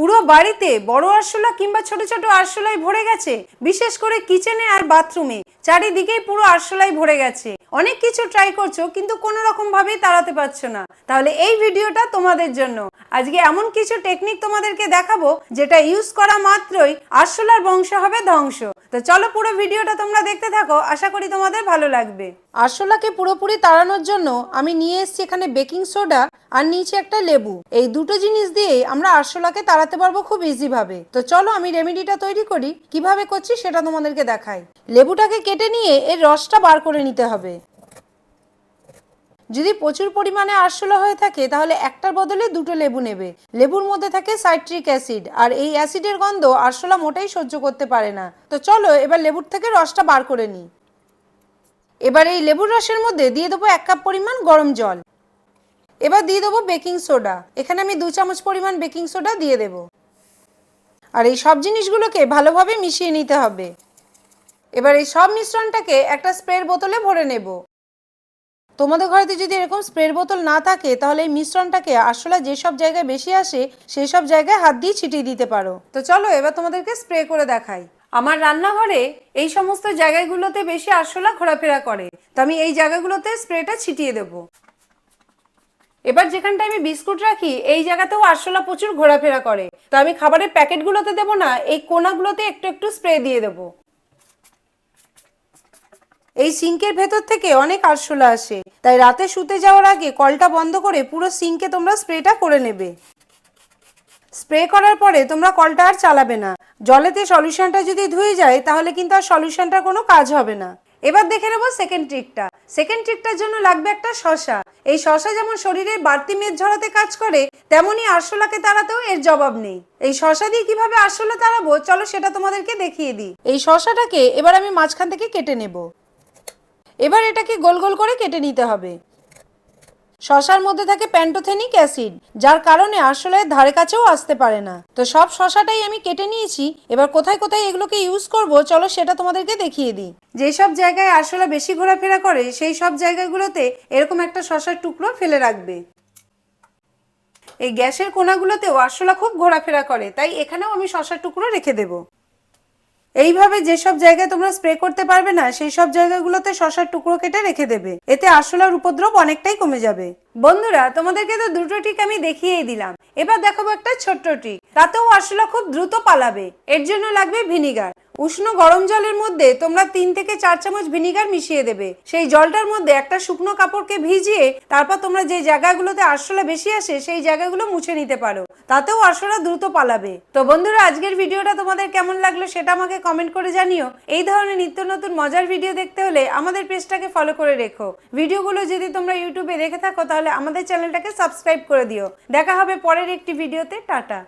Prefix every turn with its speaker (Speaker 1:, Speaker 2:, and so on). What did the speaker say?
Speaker 1: পুরো বাড়িতে বড় আরশোলা কিংবা ছোট ছোট আরশোলায় ভরে গেছে, বিশেষ করে কিচেনে আর বাথরুমে। চারিদিকেই পুরো আরশোলায় ভরে গেছে। অনেক কিছু ট্রাই করছ, কিন্তু কোনো রকম ভাবেই তাড়াতে পারছ না। তাহলে এই ভিডিওটা তোমাদের জন্য। আজকে এমন কিছু টেকনিক তোমাদেরকে দেখাবো, যেটা ইউজ করা মাত্রই আরশোলার বংশ হবে ধ্বংস। তো চলো পুরো ভিডিওটা তোমরা দেখতে থাকো, আশা করি তোমাদের ভালো লাগবে। আরশোলাকে পুরোপুরি তাড়ানোর জন্য আমি নিয়ে এসেছি এখানে বেকিং সোডা আর নিচে একটা লেবু। এই দুটো জিনিস দিয়েই আমরা আরশোলাকে তাড়াতে পারব খুব ইজি ভাবে তো চলো আমি রেমেডিটা তৈরি করি। কীভাবে করছি সেটা তোমাদেরকে দেখাই। লেবুটাকে কেটে নিয়ে এর রসটা বার করে নিতে হবে। যদি প্রচুর পরিমাণে আরশোলা হয়ে থাকে, তাহলে একটার বদলে দুটো লেবু নেবে। লেবুর মধ্যে থাকে সাইট্রিক অ্যাসিড আর এই অ্যাসিডের গন্ধ আরশোলা মোটেই সহ্য করতে পারে না। তো চলো এবার লেবুর থেকে রসটা বার করে নিই। এবার এই লেবুর রসের মধ্যে দিয়ে দেবো এক কাপ পরিমাণ গরম জল। এবার দিয়ে দেবো বেকিং সোডা। এখানে আমি দু চামচ পরিমাণ বেকিং সোডা দিয়ে দেব। আর এই সব জিনিসগুলোকে ভালোভাবে মিশিয়ে নিতে হবে। এবার এই সব মিশ্রণটাকে একটা স্প্রের বোতলে ভরে নেব। তোমাদের ঘরেতে যদি এরকম স্প্রের বোতল না থাকে, তাহলে এই মিশ্রণটাকে আসলে যেসব জায়গায় বেশি আসে, সেই সব জায়গায় হাত দিয়ে ছিটিয়ে দিতে পারো। তো চলো এবার তোমাদেরকে স্প্রে করে দেখাই। আমার রান্নাঘরে এই সমস্ত জায়গাগুলোতে বেশি আরশোলা ঘোরাফেরা করে। তো আমি এই জায়গাগুলোতে স্প্রেটা ছিটিয়ে দেবো। এবার যেখানটা আমি বিস্কুট রাখি, এই জায়গাতেও আরশোলা প্রচুর ঘোরাফেরা করে। তো আমি খাবারের প্যাকেটগুলোতে দেবো না, এই কোনাগুলোতে একটু একটু স্প্রে দিয়ে দেবো। এই সিঙ্কের ভেতর থেকে অনেক আরশোলা আসে। তাই রাতে শুতে যাওয়ার আগে কলটা বন্ধ করে পুরো সিঙ্কে তোমরা স্প্রেটা করে নেবে। স্প্রে করার পরে তোমরা কলটা আর চালাবে না। জলেতে সলিউশনটা যদি ধুয়ে যায়, তাহলে কিন্তু আর সলিউশনটার কোনো কাজ হবে না। এবার দেখে নেব সেকেন্ড ট্রিকটা সেকেন্ড ট্রিকটার জন্য লাগবে একটা শশা। এই শশা যেমন শরীরে বাড়তি মেদ ঝরাতে কাজ করে তেমনই আরশোলাকে তাড়াতেও এর জবাব নেই। এই শশা দিয়ে কীভাবে আরশোলা তাড়াবো, চলো সেটা তোমাদেরকে দেখিয়ে দিই। এই শশাটাকে এবার আমি মাঝখান থেকে কেটে নেব। এবার এটাকে গোল গোল করে কেটে নিতে হবে। শশার মধ্যে থাকে প্যান্টোথেনিক অ্যাসিড, যার কারণে আসলে ধারে কাছেও আসতে পারে না। তো সব শশাটাই আমি কেটে নিয়েছি, এবার কোথায় কোথায় এগুলোকে ইউজ করব, চলো সেটা তোমাদেরকে দেখিয়ে দিই। যেসব জায়গায় আসলে বেশি ঘোরাফেরা করে, সেই সব জায়গাগুলোতে এরকম একটা শশার টুকরো ফেলে রাখবে। এই গ্যাসের কোনাগুলোতেও আরশোলা খুব ঘোরাফেরা করে, তাই এখানেও আমি শশার টুকরো রেখে দেবো। এইভাবে যেসব জায়গায় তোমরা স্প্রে করতে পারবে না সেই সব জায়গাগুলোতে শশার টুকরো কেটে রেখে দেবে। এতে আরশোলার উপদ্রব অনেকটাই কমে যাবে। বন্ধুরা, তোমাদেরকে তো দুটো ট্রিক আমি দেখিয়েই দিলাম। এবার দেখাবো একটা ছোট্ট ট্রিক তাতেও আরশোলা খুব দ্রুত পালাবে। এর জন্য লাগবে ভিনিগার উষ্ণ গরম জলের মধ্যে তোমরা তিন থেকে চার চামচ ভিনিগার মিশিয়ে দেবে। সেই জলটার মধ্যে একটা শুকনো কাপড়কে ভিজিয়ে তারপর তোমরা যে জায়গাগুলোতে আরশোলা বেশি আসে, সেই জায়গাগুলো মুছে নিতে পারো। তাতেও আরশোলা দ্রুত পালাবে। তো বন্ধুরা, আজকের ভিডিওটা তোমাদের কেমন লাগল সেটা আমাকে কমেন্ট করে জানিও। এই ধরনের নিত্য নতুন মজার ভিডিও দেখতে হলে আমাদের পেজটাকে ফলো করে রেখো। ভিডিওগুলো যদি তোমরা ইউটিউবে দেখে থাকো, তাহলে আমাদের চ্যানেলটাকে সাবস্ক্রাইব করে দিও। দেখা হবে পরের একটি ভিডিওতে। টাটা।